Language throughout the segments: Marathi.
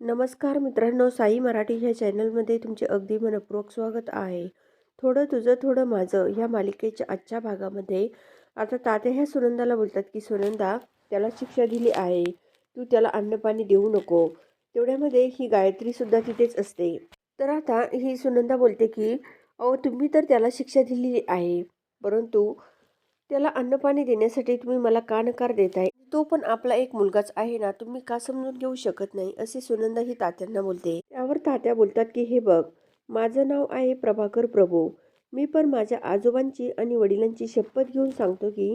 नमस्कार मित्रांनो साई मराठी ह्या चॅनलमध्ये तुमचे अगदी मनपूर्वक स्वागत आहे. थोडं तुझं थोडं माझं ह्या मालिकेच्या आजच्या भागामध्ये. आता तात्या ह्या सुनंदाला बोलतात की सुनंदा त्याला शिक्षा दिली आहे. तू त्याला अन्नपाणी देऊ नको. तेवढ्यामध्ये ही गायत्रीसुद्धा तिथेच असते. तर आता ही सुनंदा बोलते की अहो तुम्ही तर त्याला शिक्षा दिलेली आहे. परंतु त्याला अन्नपाणी देण्यासाठी तुम्ही मला का नकार देताय? तो पण आपला एक मुलगाच आहे ना तुम्ही का समजून घेऊ शकत नाही? असे सुनंदा ही तात्यांना बोलते. त्यावर तात्या बोलतात की हे बघ माझं नाव आहे प्रभाकर प्रभू. मी पण माझ्या आजोबांची आणि वडिलांची शपथ घेऊन सांगतो की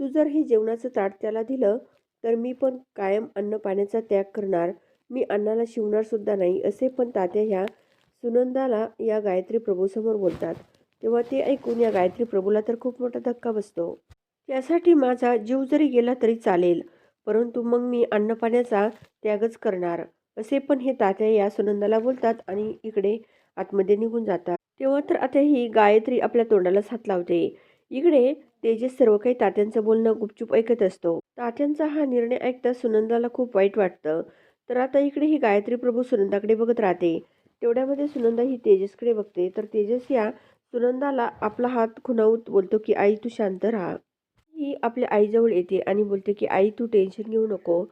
तू जर हे जेवणाचं ताट त्याला दिलं तर मी पण कायम अन्न पाण्याचा त्याग करणार. मी अन्नाला शिवणार सुद्धा नाही असे पण तात्या ह्या सुनंदाला या गायत्री प्रभूसमोर बोलतात. तेव्हा ते ऐकून या गायत्री प्रभूला तर खूप मोठा धक्का बसतो. त्यासाठी माझा जीव जरी गेला तरी चालेल परंतु मग मी अन्नपाण्याचा त्यागच करणार. असे पण हे तात्या या सुनंदाला बोलतात आणि इकडे आतमध्ये निघून जातात. तेव्हा तर आता ही गायत्री आपल्या तोंडाला हात लावते. इकडे तेजस सर्व काही तात्यांचं बोलणं गुपचूप ऐकत असतो. तात्यांचा हा निर्णय ऐकता सुनंदाला खूप वाईट वाटतं. तर आता इकडे ही गायत्री प्रभू सुनंदाकडे बघत राहते. तेवढ्यामध्ये सुनंदा ही तेजसकडे बघते. तर तेजस या सुनंदाला आपला हात खुणावत बोलतो की आई तू शांत राहा. ही आपल्या आईजवळ येते आणि बोलते की आई तू टेन्शन घेऊ नको.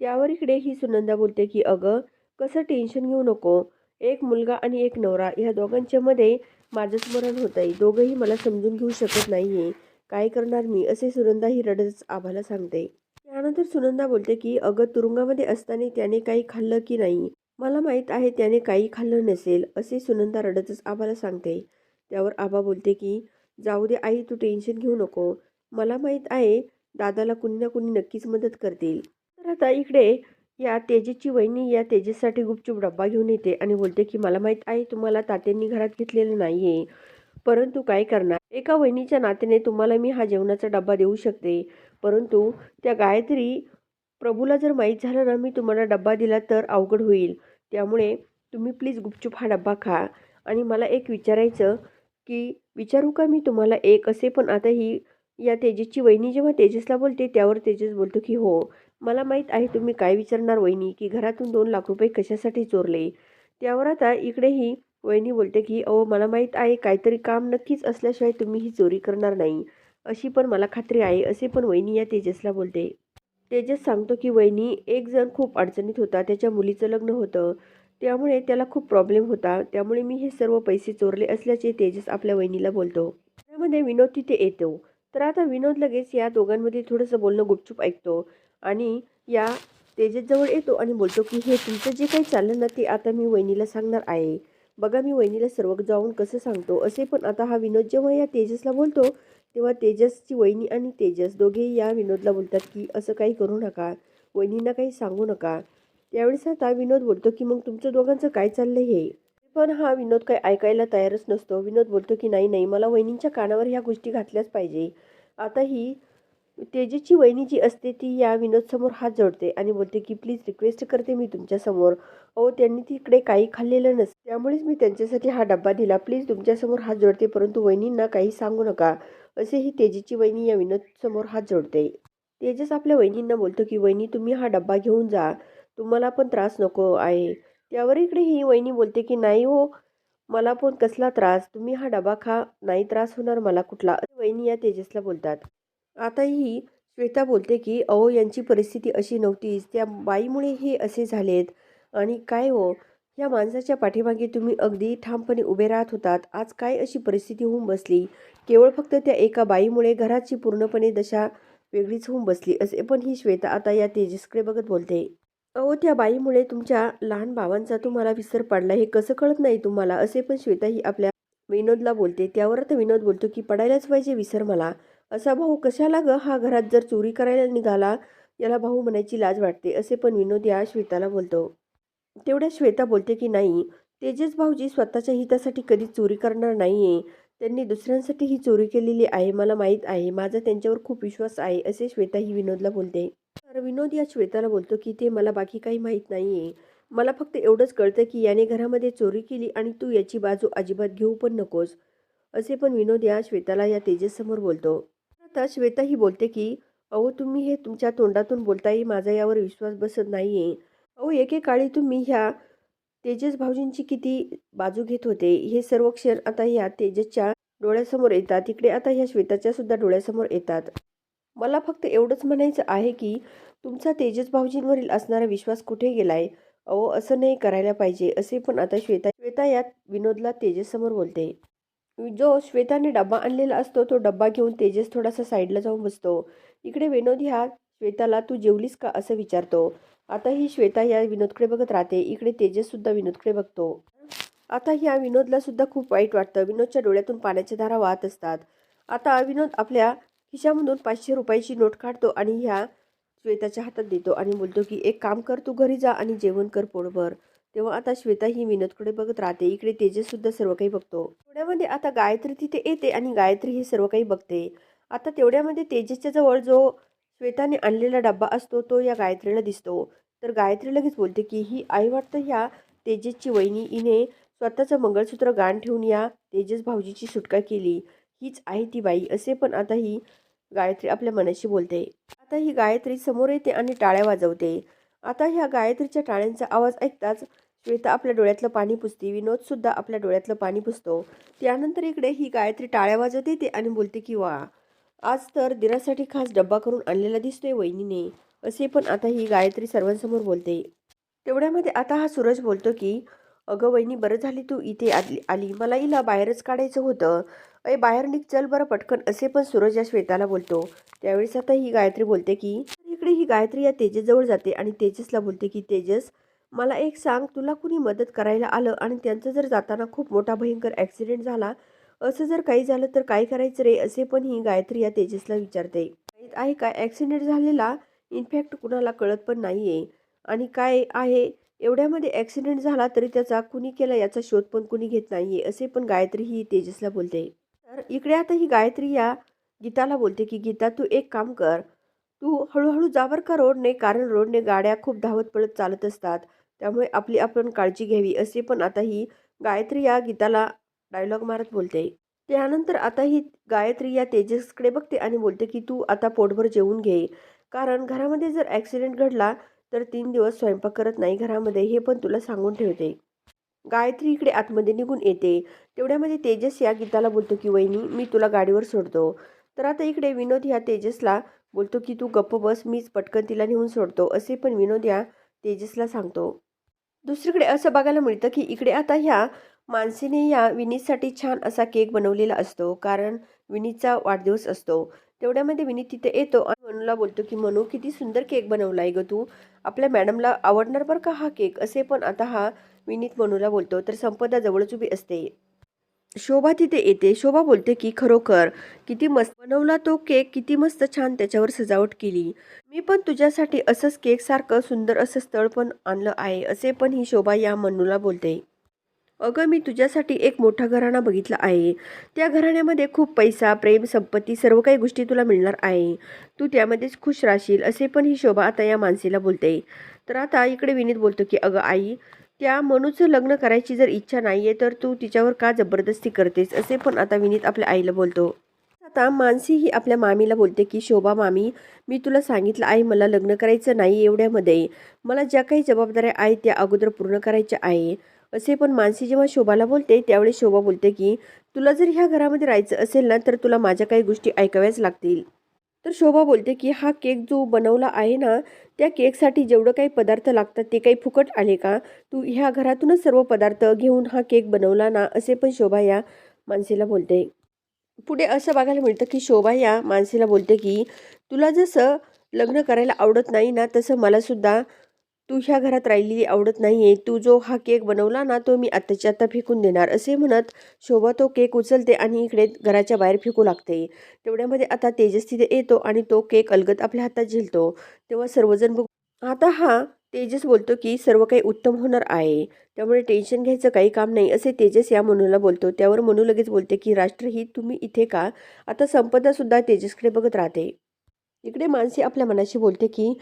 त्यावर इकडे ही सुनंदा बोलते की अगं कसं टेन्शन घेऊ नको? एक मुलगा आणि एक नवरा ह्या दोघांच्या मध्ये माझं स्मरण होत आहे दोघंही मला समजून घेऊ शकत नाही आहे काय करणार मी? असे सुनंदा ही रडतच आभाला सांगते. त्यानंतर सुनंदा बोलते की अगं तुरुंगामध्ये असताना त्याने काही खाल्लं की नाही? मला माहीत आहे त्याने काही खाल्लं नसेल. असे सुनंदा रडतच आभाला सांगते. त्यावर आबा बोलते की जाऊ दे आई तू टेन्शन घेऊ नको. मला माहीत आहे दादाला कुणी ना कुणी नक्कीच मदत करतील. तर आता इकडे या तेजेची वहिनी या तेजेसाठी गुपचूप डब्बा घेऊन येते आणि बोलते की मला माहीत आहे तुम्हाला तात्यांनी घरात घेतलेलं नाही आहे परंतु काय करणार? एका वहिनीच्या नात्याने तुम्हाला मी हा जेवणाचा डब्बा देऊ शकते. परंतु त्या गायत्री प्रभूला जर माहीत झालं ना मी तुम्हाला डब्बा दिला तर अवघड होईल. त्यामुळे तुम्ही प्लीज गुपचूप हा डब्बा खा. आणि मला एक विचारायचं की विचारू का मी तुम्हाला एक? असे पण आता ही या तेजसची वहिनी जेव्हा तेजसला बोलते त्यावर तेजस बोलतो की हो मला माहीत आहे तुम्ही काय विचारणार वहिनी की घरातून दोन लाख रुपये कशासाठी चोरले? त्यावर आता इकडेही वहिनी बोलते की अहो मला माहीत आहे काहीतरी काम नक्कीच असल्याशिवाय तुम्ही ही चोरी करणार नाही. अशी पण मला खात्री आहे असे पण वहिनी या तेजसला बोलते. तेजस सांगतो की वहिनी एक जण खूप अडचणीत होता त्याच्या मुलीचं लग्न होतं. त्यामुळे त्याला खूप प्रॉब्लेम होता. त्यामुळे मी हे सर्व पैसे चोरले असल्याचे तेजस आपल्या वहिनीला बोलतो. त्यामध्ये विनोद तिथे येतो. तर आता विनोद लगेच या दोघांमध्ये थोडंसं बोलणं गुपचूप ऐकतो आणि या तेजसजवळ येतो आणि बोलतो की हे तुमचं जे काही चाललं ना ते आता मी वहिनीला सांगणार आहे. बघा मी वहिनीला सर्व जाऊन कसं सांगतो. असे पण आता हा विनोद जेव्हा या तेजसला बोलतो तेव्हा तेजसची वहिनी आणि तेजस दोघेही या विनोदला बोलतात की असं काही करू नका. वहिनींना काही सांगू नका. त्यावेळेस आता विनोद बोलतो की मग तुमचं दोघांचं काय चाललं हे? पण हा विनोद काही ऐकायला तयारच नसतो. विनोद बोलतो की नाही नाही मला वहिनींच्या कानावर ह्या गोष्टी घातल्याच पाहिजे. आता ही तेजेची वहिनी जी असते ती या विनोदसमोर हात जोडते आणि बोलते की प्लीज रिक्वेस्ट करते मी तुमच्यासमोर. अहो त्यांनी तिकडे काही खाल्लेलं नसतं त्यामुळेच मी त्यांच्यासाठी हा डब्बा दिला. प्लीज तुमच्यासमोर हात जोडते परंतु वहिनींना काही सांगू नका. असे ही वहिनी या विनोदसमोर हात जोडते. तेजस आपल्या वहिनींना बोलतो की वहिनी तुम्ही हा डब्बा घेऊन जा. तुम्हाला पण त्रास नको आहे. त्यावर इकडे ही वहिनी बोलते की नाही हो मला पण कसला त्रास तुम्ही हा डबा खा नाही त्रास होणार मला कुठला. वहिनी या तेजसला बोलतात. आता ही श्वेता बोलते की अहो यांची परिस्थिती अशी नव्हतीच त्या बाईमुळे हे असे झालेत. आणि काय हो या माणसाच्या पाठीमागे तुम्ही अगदी ठामपणे उभे राहत होतात आज काय अशी परिस्थिती होऊन बसली? केवळ फक्त त्या एका बाईमुळे घराची पूर्णपणे दशा वेगळीच होऊन बसली असे पण ही श्वेता आता या तेजसकडे बघत बोलते. अहो त्या बाईमुळे तुमच्या लहान भावांचा तुम्हाला विसर पडला हे कसं कळत नाही तुम्हाला? असे पण श्वेता ही आपल्या विनोदला बोलते. त्यावर तर विनोद बोलतो की पडायलाच पाहिजे विसर मला. असा भाऊ कशाला ग? हा घरात जर चोरी करायला निघाला याला भाऊ म्हणायची लाज वाटते. असे पण विनोद या श्वेताला बोलतो. तेवढ्या श्वेता बोलते की नाही तेजस भाऊजी स्वतःच्या हितासाठी कधी चोरी करणार नाही आहे त्यांनी दुसऱ्यांसाठी ही चोरी केलेली आहे मला माहीत आहे. माझा त्यांच्यावर खूप विश्वास आहे असे श्वेता ही विनोदला बोलते. तर विनोद या श्वेताला बोलतो की ते मला बाकी काही माहीत नाही आहे मला फक्त एवढंच कळतं की याने घरामध्ये चोरी केली आणि तू याची बाजू अजिबात घेऊ पण नकोस. असे पण विनोद या श्वेताला या तेजससमोर बोलतो. आता श्वेता ही बोलते की अहो तुम्ही हे तुमच्या तोंडातून बोलताही माझा यावर विश्वास बसत नाही आहे अहो एकेकाळी तुम्ही ह्या तेजस भाऊजींची किती बाजू घेत होते. हे सर्व क्षण आता ह्या तेजसच्या डोळ्यासमोर येतात. तिकडे आता ह्या श्वेताच्या सुद्धा डोळ्यासमोर येतात. मला फक्त एवढंच म्हणायचं आहे की तुमचा तेजस भाऊजींवरील असणारा विश्वास कुठे गेलाय? अहो असं नाही करायला पाहिजे असे पण आता श्वेता श्वेता यात विनोदला तेजस समोर बोलते. जो श्वेताने डब्बा आणलेला असतो तो डब्बा घेऊन तेजस थोडासा साईडला जाऊन बसतो. इकडे विनोद ह्या श्वेताला तू जेवलीस का? असं विचारतो. आता ही श्वेता या विनोदकडे बघत राहते. इकडे तेजस सुद्धा विनोदकडे बघतो. आता ह्या विनोदला सुद्धा खूप वाईट वाटतं. विनोदच्या डोळ्यातून पाण्याच्या धारा वाहत असतात. आता विनोद आपल्या खिशामधून पाचशे रुपयाची नोट काढतो आणि ह्या श्वेताच्या हातात देतो आणि बोलतो की एक काम कर तू घरी जा आणि जेवण कर पोटभर. तेव्हा आता श्वेता ही विनोदकडे बघत राहते. इकडे तेजससुद्धा सर्व काही बघतो. तेवढ्यामध्ये आता गायत्री तिथे येते आणि गायत्री हे सर्व काही बघते. आता तेवढ्यामध्ये तेजसच्या जवळ जो श्वेताने आणलेला डब्बा असतो तो या गायत्रीला दिसतो. तर गायत्री लगेच बोलते की ही आई वाटतं ह्या तेजसची वहिनी. हिने स्वतःचं मंगळसूत्र गाण ठेवून या तेजस भाऊजीची सुटका केली. हीच आहे ती बाई. असे पण आता ही गायत्री आपल्या मनाशी बोलते. आता ही गायत्री समोर येते आणि टाळ्या वाजवते. आता ह्या गायत्रीच्या टाळ्यांचा आवाज ऐकताच श्वेता आपल्या डोळ्यातलं पाणी पुसते. विनोदसुद्धा आपल्या डोळ्यातलं पाणी पुसतो. त्यानंतर इकडे ही गायत्री टाळ्या वाजवते ते आणि बोलते की वा आज तर दिरासाठी खास डब्बा करून आणलेला दिसतोय वहिनीने. असे पण आता ही गायत्री सर्वांसमोर बोलते. तेवढ्यामध्ये आता हा सूरज बोलतो की अगं वहिनी बरं झाली तू इथे आली आली. मला हिला बाहेरच काढायचं होतं. अय बाहेर निघ चल बरं पटकन. असे पण सूरज या श्वेताला बोलतो. त्यावेळेस आता ही गायत्री बोलते की इकडे ही गायत्री या तेजसजवळ जाते आणि तेजसला बोलते की तेजस मला एक सांग तुला कुणी मदत करायला आलं आणि त्यांचं जर जाताना खूप मोठा भयंकर ॲक्सिडेंट झाला असं जर काही झालं तर काय करायचं रे? असे पण ही गायत्री या तेजसला विचारते. माहीत आहे का ॲक्सिडेंट झालेला? इनफॅक्ट कुणाला कळत पण नाही आहे आणि काय आहे? एवढ्यामध्ये ॲक्सिडेंट झाला तरी त्याचा कुणी केला याचा शोध पण कुणी घेत नाही आहे असे पण गायत्री ही तेजसला बोलते. तर इकडे आता ही गायत्री या गीताला बोलते की गीता तू एक काम कर. तू हळूहळू जावर का रोडने कारण रोडने गाड्या खूप धावत पळत चालत असतात. त्यामुळे आपली आपण काळजी घ्यावी असे पण आता ही गायत्री या गीताला डायलॉग मारत बोलते. त्यानंतर आता ही गायत्री या तेजसकडे बघते आणि बोलते की तू आता पोटभर जेवून घे. कारण घरामध्ये जर ॲक्सिडेंट घडला तर तीन दिवस स्वयंपाक करत नाही घरामध्ये हे पण तुला सांगून ठेवते. गायत्री इकडे आतमध्ये निघून येते. तेवढ्यामध्ये तेजस या गीताला बोलतो की वहिनी मी तुला गाडीवर सोडतो. तर आता इकडे विनोद ह्या तेजसला बोलतो की तू गप्प बस मीच पटकन तिला नेऊन सोडतो. असे पण विनोद या तेजसला सांगतो. दुसरीकडे असं बघायला मिळतं की इकडे आता ह्या मानसीने या विनीतसाठी छान असा केक बनवलेला असतो. कारण विनीतचा वाढदिवस असतो. तेवढ्यामध्ये विनीत तिथे येतो मनूला बोलतो की मनू किती सुंदर केक बनवला आहे ग तू. आपल्या मॅडमला आवडणार बरं का हा केक? असे पण आता हा विनीत मनूला बोलतो. तर संपदा जवळच उभी असते. शोभा तिथे येते. शोभा बोलते की खरोखर किती मस्त बनवला तो केक. किती मस्त छान त्याच्यावर सजावट केली. मी पण तुझ्यासाठी असंच केक सारखं सुंदर असं स्थळ पण आणलं आहे. असे पण ही शोभा या मनूला बोलते. अगं मी तुझ्यासाठी एक मोठा घराणा बघितला आहे. त्या घराण्यामध्ये खूप पैसा प्रेम संपत्ती सर्व काही गोष्टी तुला मिळणार आहे. तू त्यामध्येच खुश राहशील असे पण ही शोभा आता या माणसेला बोलते. तर आता इकडे विनीत बोलतो की अगं आई त्या मनूचं लग्न करायची जर इच्छा नाही आहे तर तू तिच्यावर का जबरदस्ती करतेस? असे पण आता विनीत आपल्या आईला बोलतो. आता मानसी ही आपल्या मामीला बोलते की शोभा मामी मी तुला सांगितलं आहे मला लग्न करायचं नाही एवढ्यामध्ये. मला ज्या काही जबाबदाऱ्या आहेत त्या अगोदर पूर्ण करायच्या आहे. असे पण मानसी जेव्हा शोभाला बोलते त्यावेळी शोभा बोलते की तुला जर ह्या घरामध्ये राहायचं असेल ना तर तुला माझ्या काही गोष्टी ऐकाव्याच लागतील. तर शोभा बोलते की हा केक जो बनवला आहे ना त्या केकसाठी जेवढं काही पदार्थ लागतात ते काही फुकट आले का? तू ह्या घरातूनच सर्व पदार्थ घेऊन हा केक बनवला ना असे पण शोभा या माणसेला बोलते. पुढे असं बघायला मिळतं की शोभा या माणसेला बोलते की तुला जसं लग्न करायला आवडत नाही ना तसं मलासुद्धा तू ह्या घरात राहिलेली आवडत नाही आहे तू जो हा केक बनवला ना तो मी आत्ताच्या आत्ता फेकून देणार. असे म्हणत शोभा तो केक उचलते आणि इकडे घराच्या बाहेर फेकू लागते. तेवढ्यामध्ये आता तेजस तिथे येतो आणि तो केक अलगत आपल्या हातात झेलतो. तेव्हा सर्वजण बघ आता हा तेजस बोलतो की सर्व काही उत्तम होणार आहे. त्यामुळे टेन्शन घ्यायचं काही काम नाही असे तेजस या मनूला बोलतो. त्यावर मनू लगेच बोलते की राष्ट्रही तुम्ही इथे का? आता संपदासुद्धा तेजसकडे बघत राहते. इकडे माणसे आपल्या मनाशी बोलते की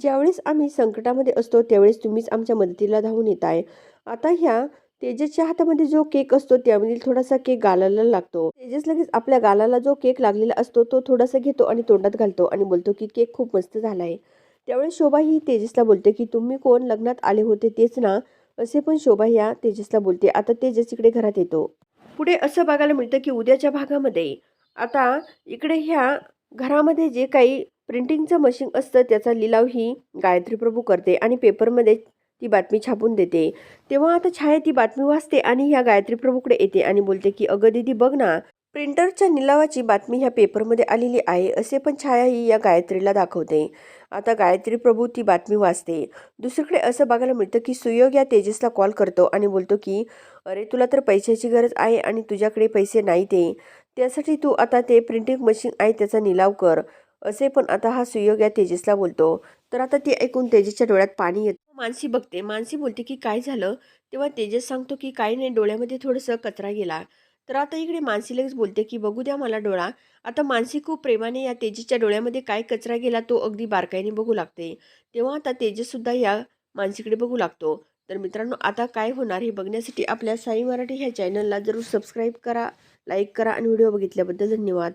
ज्यावेळेस आम्ही संकटामध्ये असतो त्यावेळेस तुम्हीच आमच्या मदतीला धावून येत आहे आता ह्या तेजसच्या हातामध्ये जो केक असतो त्यामधील थोडासा केक गालाला लागतो. तेजस लगेच आपल्या गालाला जो केक लागलेला असतो तो थोडासा घेतो आणि तोंडात घालतो आणि बोलतो की केक खूप मस्त झाला आहे त्यावेळेस शोभा ही तेजसला बोलते की तुम्ही कोण? लग्नात आले होते तेच ना? असे पण शोभा ह्या तेजसला बोलते. आता तेजस इकडे घरात येतो. पुढे असं बघायला मिळतं की उद्याच्या भागामध्ये. आता इकडे ह्या घरामध्ये जे काही प्रिंटिंगचं मशीन असतं त्याचा लिलाव ही गायत्री प्रभू करते आणि पेपरमध्ये ती बातमी छापून देते. तेव्हा आता छाया ती बातमी वाचते आणि ह्या गायत्री प्रभूकडे येते आणि बोलते की अगं दीदी बघ ना प्रिंटरच्या निलावाची बातमी ह्या पेपरमध्ये आलेली आहे असे पण छाया ही या गायत्रीला दाखवते. आता गायत्री प्रभू ती बातमी वाचते. दुसरीकडे असं बघायला मिळतं की सुयोग या तेजसला कॉल करतो आणि बोलतो की अरे तुला तर पैशाची गरज आहे आणि तुझ्याकडे पैसे नाही ते त्यासाठी तू आता ते प्रिंटिंग मशीन आहे त्याचा निलाव कर. असे पण आता हा सुयोग या तेजसला बोलतो. तर आता ती ऐकून तेजसच्या डोळ्यात पाणी येतं हो, मानसी बघते. मानसी बोलते की काय झालं? तेव्हा तेजस सांगतो की काय नाही. डोळ्यामध्ये थोडंसं कचरा गेला. तर आता इकडे मानसी लगेच बोलते की बघू द्या मला डोळा. आता मानसी खूप प्रेमाने या तेजसच्या डोळ्यामध्ये काय कचरा गेला तो अगदी बारकाईने बघू लागते. तेव्हा आता तेजससुद्धा या मानसीकडे बघू लागतो. तर मित्रांनो आता काय होणार हे बघण्यासाठी आपल्या साई मराठी ह्या चॅनलला जरूर सबस्क्राईब करा. लाईक करा आणि व्हिडिओ बघितल्याबद्दल धन्यवाद.